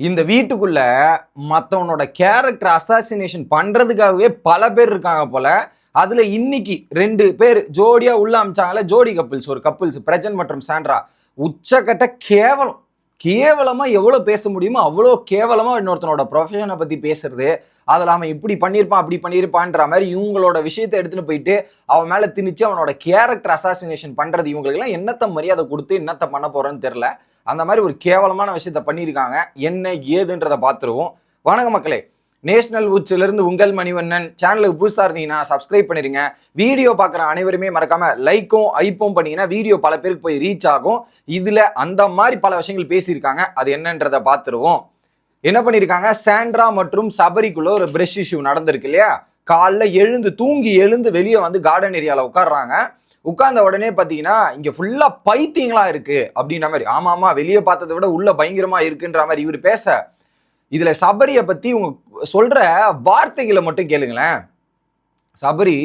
இந்த வீட்டுக்குள்ள மற்றவனோட character assassination பண்ணுறதுக்காகவே பல பேர் இருக்காங்க போல. அதில் இன்னைக்கு ரெண்டு பேர் ஜோடியாக உள்ள அமைச்சாங்களே ஜோடி கப்பிள்ஸ் ஒரு கப்பிள்ஸ் பிரஜன் மற்றும் சாண்ட்ரா. உச்சக்கட்ட கேவலம். கேவலமாக எவ்வளோ பேச முடியுமோ அவ்வளோ கேவலமாக இன்னொருத்தனோட ப்ரொஃபஷனை பற்றி பேசுறது. அதில் அவன் இப்படி பண்ணியிருப்பான் அப்படி பண்ணியிருப்பான்ற மாதிரி இவங்களோட விஷயத்தை எடுத்துகிட்டு போயிட்டு அவன் மேலே திணிச்சு அவனோட கேரக்டர் அசாசினேஷன் பண்ணுறது இவங்களுக்கெல்லாம் என்னத்த மரியாதை கொடுத்து என்னத்த பண்ண போகிறோன்னு தெரில அந்த மாதிரி ஒரு கேவலமான விஷயத்த பண்ணியிருக்காங்க. என்ன ஏதுன்றதை பார்த்துருவோம். வணக்க மக்களே. நேஷனல் உச்சிலிருந்து உங்கள் மணிவண்ணன். சேனலுக்கு புதுசாக இருந்தீங்கன்னா சப்ஸ்கிரைப் பண்ணிருங்க. வீடியோ பார்க்குற அனைவருமே மறக்காமல் லைக்கும் ஐப்பும் பண்ணீங்கன்னா வீடியோ பல பேருக்கு போய் ரீச் ஆகும். இதில் அந்த மாதிரி பல விஷயங்கள் பேசியிருக்காங்க. அது என்னன்றதை பார்த்துருவோம். என்ன பண்ணியிருக்காங்க? சாண்ட்ரா மற்றும் சபரிக்குள்ளே ஒரு பிரஷ் இஷ்யூ நடந்திருக்கு இல்லையா? காலைல எழுந்து தூங்கி எழுந்து வெளியே வந்து கார்டன் ஏரியாவில் உட்காடுறாங்க உட்கார்ந்த உடனே பார்த்தீங்கன்னா இங்கே ஃபுல்லாக பைத்தியங்களா இருக்கு அப்படின்ற மாதிரி. ஆமாம் ஆமாம் வெளியே பார்த்ததை விட உள்ள பயங்கரமா இருக்குன்ற மாதிரி இவர் பேச. இதில் சபரியை பற்றி உங்க சொல்கிற வார்த்தைகளை மட்டும் கேளுங்களேன். சபரி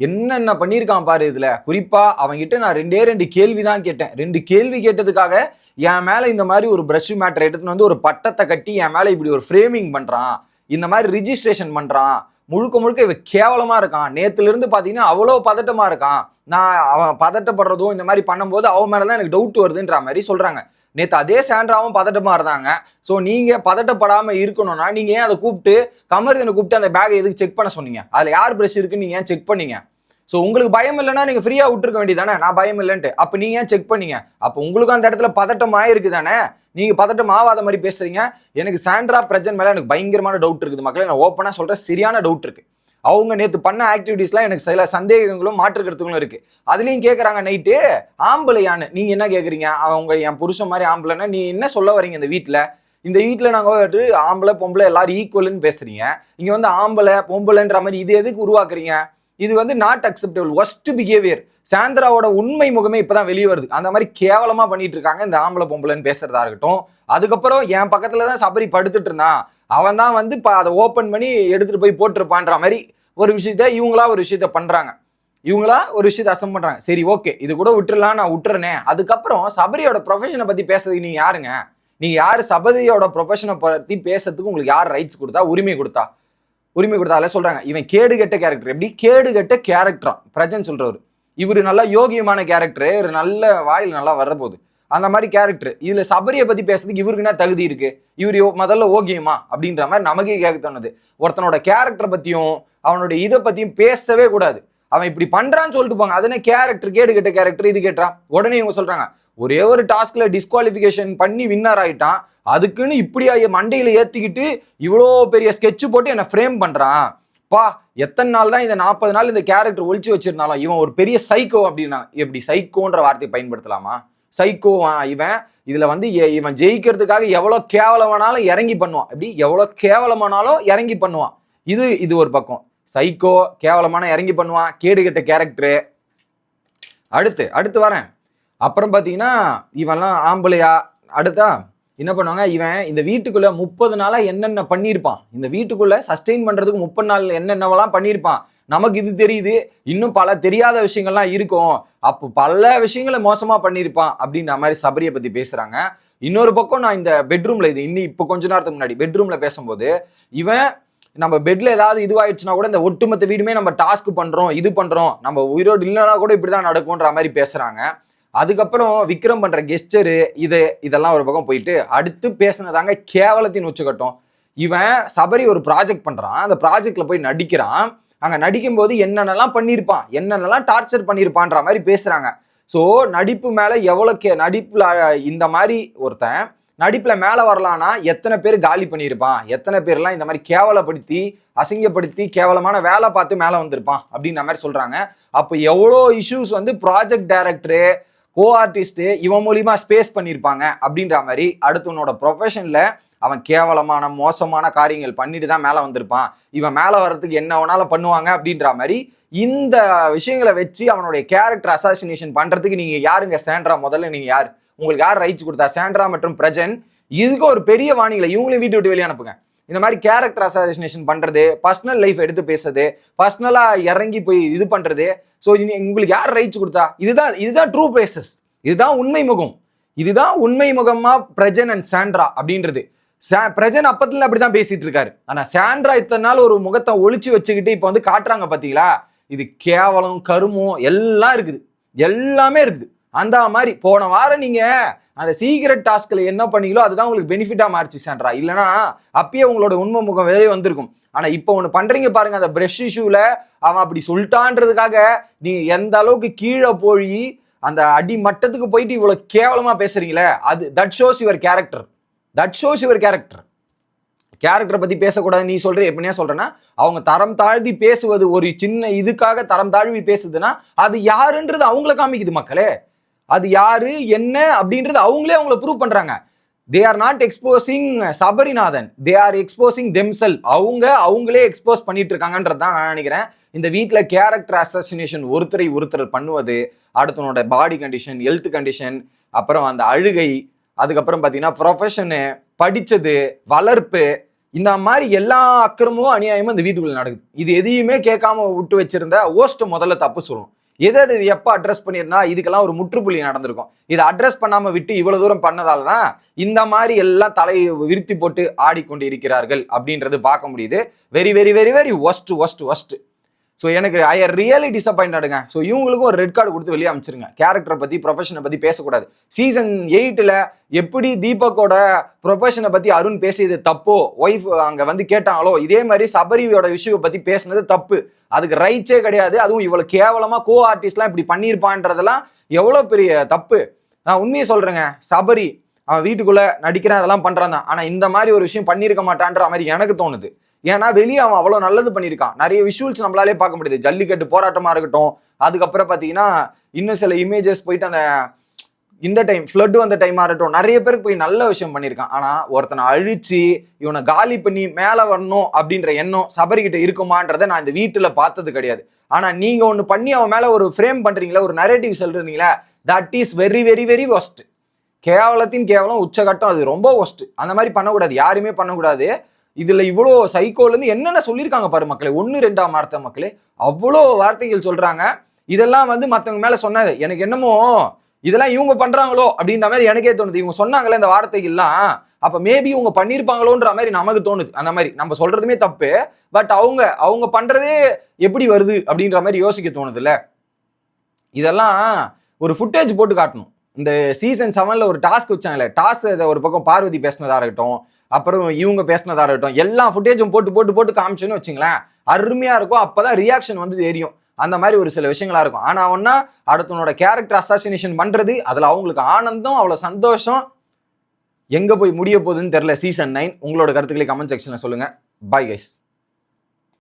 என்னென்ன பண்ணியிருக்கான் பாரு இதில்? குறிப்பாக அவன்கிட்ட நான் ரெண்டே ரெண்டு கேள்வி தான் கேட்டேன். ரெண்டு கேள்வி கேட்டதுக்காக என் மேலே இந்த மாதிரி ஒரு ப்ரஷ் மேட்டர் எடுத்துன்னு வந்து ஒரு பட்டத்தை கட்டி என் மேலே இப்படி ஒரு ஃப்ரேமிங் பண்ணுறான் இந்த மாதிரி ரிஜிஸ்ட்ரேஷன் பண்ணுறான் முழுக்க முழுக்க இவன் கேவலமாக இருக்கான். நேற்றுலேருந்து பார்த்தீங்கன்னா அவ்வளோ பதட்டமாக இருக்கான். நான் அவன் பதட்டப்படுறதும் இந்த மாதிரி பண்ணும்போது அவன் மேலே தான் எனக்கு டவுட் வருதுன்ற மாதிரி சொல்கிறாங்க நேற்று அதே சாண்ட்ராவும் பதட்டமாக இருந்தாங்க. ஸோ நீங்கள் பதட்டப்படாமல் இருக்கணும்னா நீங்கள் ஏன் அதை கூப்பிட்டு கமர்தனை கூப்பிட்டு அந்த பேக்கை எதுக்கு செக் பண்ண சொன்னீங்க? அதில் யார் ப்ரெஷ் இருக்குன்னு நீங்கள் ஏன் செக் பண்ணீங்க? ஸோ உங்களுக்கு பயம் இல்லைன்னா நீங்கள் ஃப்ரீயாக விட்டுருக்க வேண்டியதானே நான் பயம் இல்லைன்ட்டு. அப்போ நீங்கள் ஏன் செக் பண்ணீங்க? அப்போ உங்களுக்கும் அந்த இடத்துல பதட்டம் இருக்குது தானே நீங்க பதட்டம் ஆவாத மாதிரி பேசுறீங்க. எனக்கு சாண்ட்ரா பிரஜன் மேல எனக்கு பயங்கரமான டவுட் இருக்குது மக்களே. நான் ஓப்பனா சொல்றேன் சரியான டவுட் இருக்கு. அவங்க நேற்று பண்ண ஆக்டிவிட்டீஸ்லாம் எனக்கு சில சந்தேகங்களும் மாற்றுக்கிறதுகளும் இருக்கு. அதுலேயும் கேட்குறாங்க நைட்டு ஆம்பளையான்னு நீங்கள் என்ன கேட்குறீங்க அவங்க என் புருஷன் மாதிரி ஆம்பளைன்னா நீ என்ன சொல்ல வரீங்க இந்த வீட்டில் இந்த வீட்டில் நாங்கள் வந்துட்டு ஆம்பளை பொம்பளை எல்லாரும் ஈக்குவல்னு பேசுறீங்க. இங்கே வந்து ஆம்பளை பொம்பளைன்ற மாதிரி இது எதுக்கு உருவாக்குறீங்க? இது வந்து நாட் அக்செப்டபிள் ஒஸ்ட் பிஹேவியர் சாந்திராவோட உண்மை முகமே இப்பதான் வெளியே வருது. அந்த மாதிரி கேவலமா பண்ணிட்டு இருக்காங்க இந்த ஆம்பளை பொம்பளைன்னு பேசுறதா இருக்கட்டும். அதுக்கப்புறம் என் பக்கத்துல தான் சபரி படுத்துட்டு இருந்தான். அவன் தான் வந்து இப்போ அதை ஓப்பன் பண்ணி எடுத்துட்டு போய் போட்டிருப்பான்ற மாதிரி ஒரு விஷயத்த இவங்களா ஒரு விஷயத்த பண்றாங்க. இவங்களா ஒரு விஷயத்த அசம் பண்றாங்க. சரி ஓகே இது கூட விட்டுறலாம் நான் விட்டுறனே. அதுக்கப்புறம் சபரியோட ப்ரொஃபஷனை பத்தி பேசுறதுக்கு நீங்க யாருங்க? நீங்க யாரு? சபரியோட ப்ரொஃபஷனை பத்தி பேசுறதுக்கு உங்களுக்கு யார் ரைட்ஸ் கொடுத்தா உரிமை கொடுத்தா? உரிமை கொடுத்தாலே சொல்றாங்க. இவன் கேடு கெட்ட கேரக்டர் எப்படி? கேடு கெட்ட கேரக்டரா பிரஜன் சொல்றவர். இவர் நல்லா யோகியமான கேரக்டரு இவர் நல்ல வாயில் நல்லா வர போகுது அந்த மாதிரி கேரக்டர் இதுல சபரியை பத்தி பேசுறதுக்கு இவருக்கு என்ன தகுதி இருக்கு? இவர் முதல்ல ஓகியமா? அப்படின்ற மாதிரி நமக்கே கேட்க தோணுது. ஒருத்தனோட கேரக்டரை பத்தியும் அவனுடைய இதை பத்தியும் பேசவே கூடாது. அவன் இப்படி பண்றான்னு சொல்லிட்டு போங்க. அதனே கேரக்டர் கேடு கேட்ட கேரக்டர் இது கேட்டான் உடனே இவங்க சொல்றாங்க ஒரே ஒரு டாஸ்க்ல டிஸ்குவாலிஃபிகேஷன் பண்ணி வின்னர் ஆயிட்டான். அதுக்குன்னு இப்படி மண்டையில் மண்டையில ஏத்திக்கிட்டு இவ்வளோ பெரிய ஸ்கெட்ச் போட்டு என்னை ஃப்ரேம் பண்றான்? அப்பா எத்தனை நாள் தான் இந்த நாற்பது நாள் இந்த கேரக்டர் ஒழிச்சு வச்சிருந்தாலும் இவன் ஒரு பெரிய சைக்கோ அப்படின்னா எப்படி சைக்கோன்ற வார்த்தையை பயன்படுத்தலாமா? சைக்கோவா இவன் இதுல வந்து இவன் ஜெயிக்கிறதுக்காக எவ்வளோ கேவலமானாலும் இறங்கி பண்ணுவான். எப்படி? எவ்வளோ கேவலமானாலும் இறங்கி பண்ணுவான். இது இது ஒரு பக்கம். சைக்கோ கேவலமான இறங்கி பண்ணுவான் கேடுகெட்ட கேரக்டரு அடுத்து அடுத்து வரேன். அப்புறம் பார்த்தீங்கன்னா இவன்லாம் ஆம்பளையா? அடுத்தா என்ன பண்ணுவாங்க? இவன் இந்த வீட்டுக்குள்ள முப்பது நாளா என்னென்ன பண்ணியிருப்பான்? இந்த வீட்டுக்குள்ள சஸ்டெயின் பண்றதுக்கு முப்பது நாள் என்னென்னவெல்லாம் பண்ணியிருப்பான்? நமக்கு இது தெரியுது. இன்னும் பல தெரியாத விஷயங்கள்லாம் இருக்கும். அப்போ பல விஷயங்களை மோசமா பண்ணியிருப்பான் அப்படின்ற மாதிரி சபரியை பத்தி பேசுறாங்க. இன்னொரு பக்கம் நான் இந்த பெட்ரூம்ல இது இன்னி இப்போ கொஞ்ச நேரத்துக்கு முன்னாடி பெட்ரூம்ல பேசும்போது இவன் நம்ம பெட்ல ஏதாவது இதுவாயிடுச்சுன்னா கூட இந்த ஒட்டுமொத்த வீடுமே நம்ம டாஸ்க் பண்றோம் இது பண்றோம். நம்ம உயிரோடு இல்லைனா கூட இப்படிதான் நடக்கும்ன்ற மாதிரி பேசுறாங்க. அதுக்கப்புறம் விக்ரம் பண்ற கெஸ்டரு இது இதெல்லாம் ஒரு பக்கம் போயிட்டு அடுத்து பேசினதாங்க கேவலத்தின் உச்சகட்டம் இவன் சபரி ஒரு ப்ராஜெக்ட் பண்றான். அந்த ப்ராஜெக்ட்ல போய் நடிக்கிறான். அங்க நடிக்கும்போது என்னென்னலாம் பண்ணியிருப்பான்? என்னென்னலாம் டார்ச்சர் பண்ணியிருப்பான்ற மாதிரி பேசுறாங்க. ஸோ நடிப்பு மேலே எவ்வளோ கே நடிப்பில் இந்த மாதிரி ஒருத்தன் நடிப்பில் மேலே வரலான்னா எத்தனை பேர் காலி பண்ணியிருப்பான்? எத்தனை பேர்லாம் இந்த மாதிரி கேவலப்படுத்தி அசிங்கப்படுத்தி கேவலமான வேலை பார்த்து மேலே வந்திருப்பான் அப்படின்ற மாதிரி சொல்கிறாங்க அப்போ எவ்வளோ இஷ்யூஸ் வந்து ப்ராஜெக்ட் டைரக்டரு கோ ஆர்டிஸ்ட்டு இவன் மூலியமா ஸ்பேஸ் பண்ணியிருப்பாங்க அப்படின்ற மாதிரி அடுத்து உன்னோட அவன் கேவலமான மோசமான காரியங்கள் பண்ணிட்டு தான் மேலே வந்திருப்பான். இவன் மேலே வர்றதுக்கு என்ன வேணாலும் பண்ணுவாங்க அப்படின்ற மாதிரி இந்த விஷயங்களை வச்சு அவனுடைய கேரக்டர் அசாசினேஷன் பண்ணுறதுக்கு நீங்கள் யாருங்க? சேண்ட்ரா முதல்ல நீங்கள் யார்? உங்களுக்கு யார் ரைட்ஸ் கொடுத்தா? சேண்ட்ரா மற்றும் பிரஜன் இதுக்கு ஒரு பெரிய வாணிகளை இவங்களையும் வீட்டு விட்டு வெளியே அனுப்புங்க. இந்த மாதிரி கேரக்டர் அசாசினேஷன் பண்ணுறது பர்சனல் லைஃப் எடுத்து பேசுறது பர்சனலாக இறங்கி போய் இது பண்ணுறது ஸோ உங்களுக்கு யார் ரைட்ஸ் கொடுத்தா? இதுதான் இதுதான் ட்ரூ பேசஸ் இதுதான் உண்மை முகம். இதுதான் உண்மை முகமாக பிரஜன் அண்ட் சாண்ட்ரா அப்படின்றது. சா- பிரஜன் அப்பத்துல அப்படிதான் பேசிட்டு இருக்காரு. ஆனால் சாண்ட்ரா இத்தனை நாள் ஒரு முகத்தை ஒழிச்சு வச்சுக்கிட்டு இப்போ வந்து காட்டுறாங்க பார்த்தீங்களா இது கேவலம் கருமம் எல்லாம் இருக்குது. எல்லாமே இருக்குது. அந்த மாதிரி போன வாரம் நீங்க அந்த சீக்ரெட் டாஸ்க்கில் என்ன பண்ணீங்களோ அதுதான் உங்களுக்கு பெனிஃபிட்டா மாறிச்சு சான்றா இல்லைனா அப்பயே உங்களோட உண்மை முகம் வெளியே வந்திருக்கும். ஆனா இப்போ ஒண்ணு பண்றீங்க பாருங்க அந்த பிரஷ் இஷ்யூல அவன் அப்படி சொல்லிட்டான்றதுக்காக நீங்க எந்த அளவுக்கு கீழே போய் அந்த அடி மட்டத்துக்கு போயிட்டு இவ்வளவு கேவலமா பேசுறீங்களே அது that shows your character that shows your character கேரக்டரை பத்தி பேசக்கூடாது நீ சொல்ற எப்படின்னா சொல்றேன்னா அவங்க தரம் தாழ்த்தி பேசுவது ஒரு சின்ன இதுக்காக தரம் தாழ்வி பேசுதுன்னா அது யாருன்றது அவங்கள காமிக்குது மக்களே. அது யாரு என்ன அப்படின்றது அவங்களே அவங்கள ப்ரூவ் பண்றாங்க. They are not exposing Sabarinathan. They are exposing themselves அவங்க அவங்களே எக்ஸ்போஸ் பண்ணிட்டு இருக்காங்கன்றது தான் நான் நினைக்கிறேன். இந்த வீட்டில் கேரக்டர் அசோசினேஷன் ஒருத்தரை ஒருத்தர் பண்ணுவது அடுத்தவனோட பாடி கண்டிஷன் ஹெல்த் கண்டிஷன் அப்புறம் அந்த அழுகை அதுக்கப்புறம் பார்த்தீங்கன்னா ப்ரொஃபஷனு படித்தது வளர்ப்பு இந்த மாதிரி எல்லா அக்கிரமும் அநியாயமும் இந்த வீட்டுக்குள்ளே நடக்குது. இது எதையுமே கேட்காம விட்டு வச்சிருந்த ஓஸ்ட் முதல்ல தப்பு சொல்லணும் எதை எது இது எப்போ அட்ரஸ் பண்ணியிருந்தா இதுக்கெல்லாம் ஒரு முற்றுப்புள்ளி நடந்திருக்கும். இதை அட்ரஸ் பண்ணாம விட்டு இவ்வளவு தூரம் பண்ணதால தான் இந்த மாதிரி எல்லாம் தலையை விருத்தி போட்டு ஆடிக்கொண்டு இருக்கிறார்கள் அப்படின்றது பார்க்க முடியுது. Very very very very worst worst worst so எனக்கு ஐ ஆர் ரியலி டிசப்பாயின்டுங்க ஸோ இவங்களுக்கும் ஒரு ரெட் கார்டு கொடுத்து வெளியே அமைச்சிருங்க. கேரக்டரை பற்றி ப்ரொஃபஷனை பற்றி பேசக்கூடாது. சீசன் எயிட்டில் எப்படி தீபக்கோட ப்ரொஃபஷனை பற்றி அருண் பேசியது தப்போ ஒய்ஃப் அங்கே வந்து கேட்டாங்களோ இதே மாதிரி சபரியோட விஷயத்தை பற்றி பேசுனது தப்பு. அதுக்கு ரைட்ஸே கிடையாது. அதுவும் இவ்வளோ கேவலமாக கோ ஆர்டிஸ்ட்லாம் இப்படி பண்ணியிருப்பான்றதெல்லாம் எவ்வளோ பெரிய தப்பு. நான் உண்மையை சொல்கிறேங்க சபரி அவன் வீட்டுக்குள்ளே நடிக்கிறேன் அதெல்லாம் பண்ணுறான் தான். ஆனால் இந்த மாதிரி ஒரு விஷயம் பண்ணியிருக்க மாட்டான்ற மாதிரி எனக்கு தோணுது. ஏன்னா வெளியே அவன் அவ்வளோ நல்லது பண்ணியிருக்கான். நிறைய விஷுவல்ஸ் நம்மளாலே பார்க்க முடியுது. ஜல்லிக்கட்டு போராட்டமாக இருக்கட்டும். அதுக்கப்புறம் பார்த்தீங்கன்னா இன்னும் சில இமேஜஸ் போயிட்டு அந்த இந்த டைம் ஃப்ளட் வந்த டைமாக இருக்கட்டும். நிறைய பேருக்கு போய் நல்ல விஷயம் பண்ணியிருக்கான். ஆனால் ஒருத்தனை அழிச்சு இவனை காலி பண்ணி மேலே வரணும் அப்படின்ற எண்ணம் சபரிக்கிட்ட இருக்குமான்றதை நான் இந்த வீட்டில் பார்த்தது கிடையாது. ஆனால் நீங்கள் ஒன்று பண்ணி அவன் மேலே ஒரு ஃப்ரேம் பண்ணுறீங்களா ஒரு நரேட்டிவ் சொல்றீங்களா that is very very very worst கேவலத்தின் கேவலம் உச்சகட்டம் அது ரொம்ப ஒஸ்ட் அந்த மாதிரி பண்ணக்கூடாது. யாருமே பண்ணக்கூடாது. இதுல இவ்வளோ சைக்கோல இருந்து என்னென்ன சொல்லியிருக்காங்க பாரு மக்களே? ஒன்று ரெண்டாம் வார்த்தை மக்களே. அவ்வளோ வார்த்தைகள் சொல்றாங்க. இதெல்லாம் வந்து மற்றவங்க மேல சொன்னது. எனக்கு என்னமோ இதெல்லாம் இவங்க பண்றாங்களோ அப்படின்ற மாதிரி எனக்கே தோணுது. இவங்க சொன்னாங்களே இந்த வார்த்தைகள்லாம் அப்ப மேபி இவங்க பண்ணியிருப்பாங்களோன்ற மாதிரி நமக்கு தோணுது. அந்த மாதிரி. நம்ம சொல்றதுமே தப்பு. பட் அவங்க அவங்க பண்றதே எப்படி வருது அப்படின்ற மாதிரி யோசிக்க தோணுதுல்ல. இதெல்லாம் ஒரு ஃபுட்டேஜ் போட்டு காட்டணும். இந்த சீசன் செவன்ல ஒரு டாஸ்க் வச்சாங்களே டாஸ்க் இதை ஒரு பக்கம் பார்வதி பேசினதா இருக்கட்டும் அப்புறம் இவங்க பேசினதாக இருக்கட்டும் எல்லா ஃபுட்டேஜும் போட்டு போட்டு போட்டு காமிச்சோன்னு வச்சுங்களேன் அருமையாக இருக்கும். அப்போ தான் ரியாக்ஷன் வந்து தெரியும். அந்த மாதிரி ஒரு சில விஷயங்களா இருக்கும். ஆனால் ஒன்றா அடுத்தவனோட கேரக்டர் அசாசினேஷன் பண்ணுறது அதில் அவங்களுக்கு ஆனந்தம் அவ்வளோ சந்தோஷம் எங்கே போய் முடிய போகுதுன்னு தெரில சீசன் நைன் உங்களோட கருத்துக்களை கமெண்ட் செக்ஷனில் சொல்லுங்கள் பாய் கைஸ்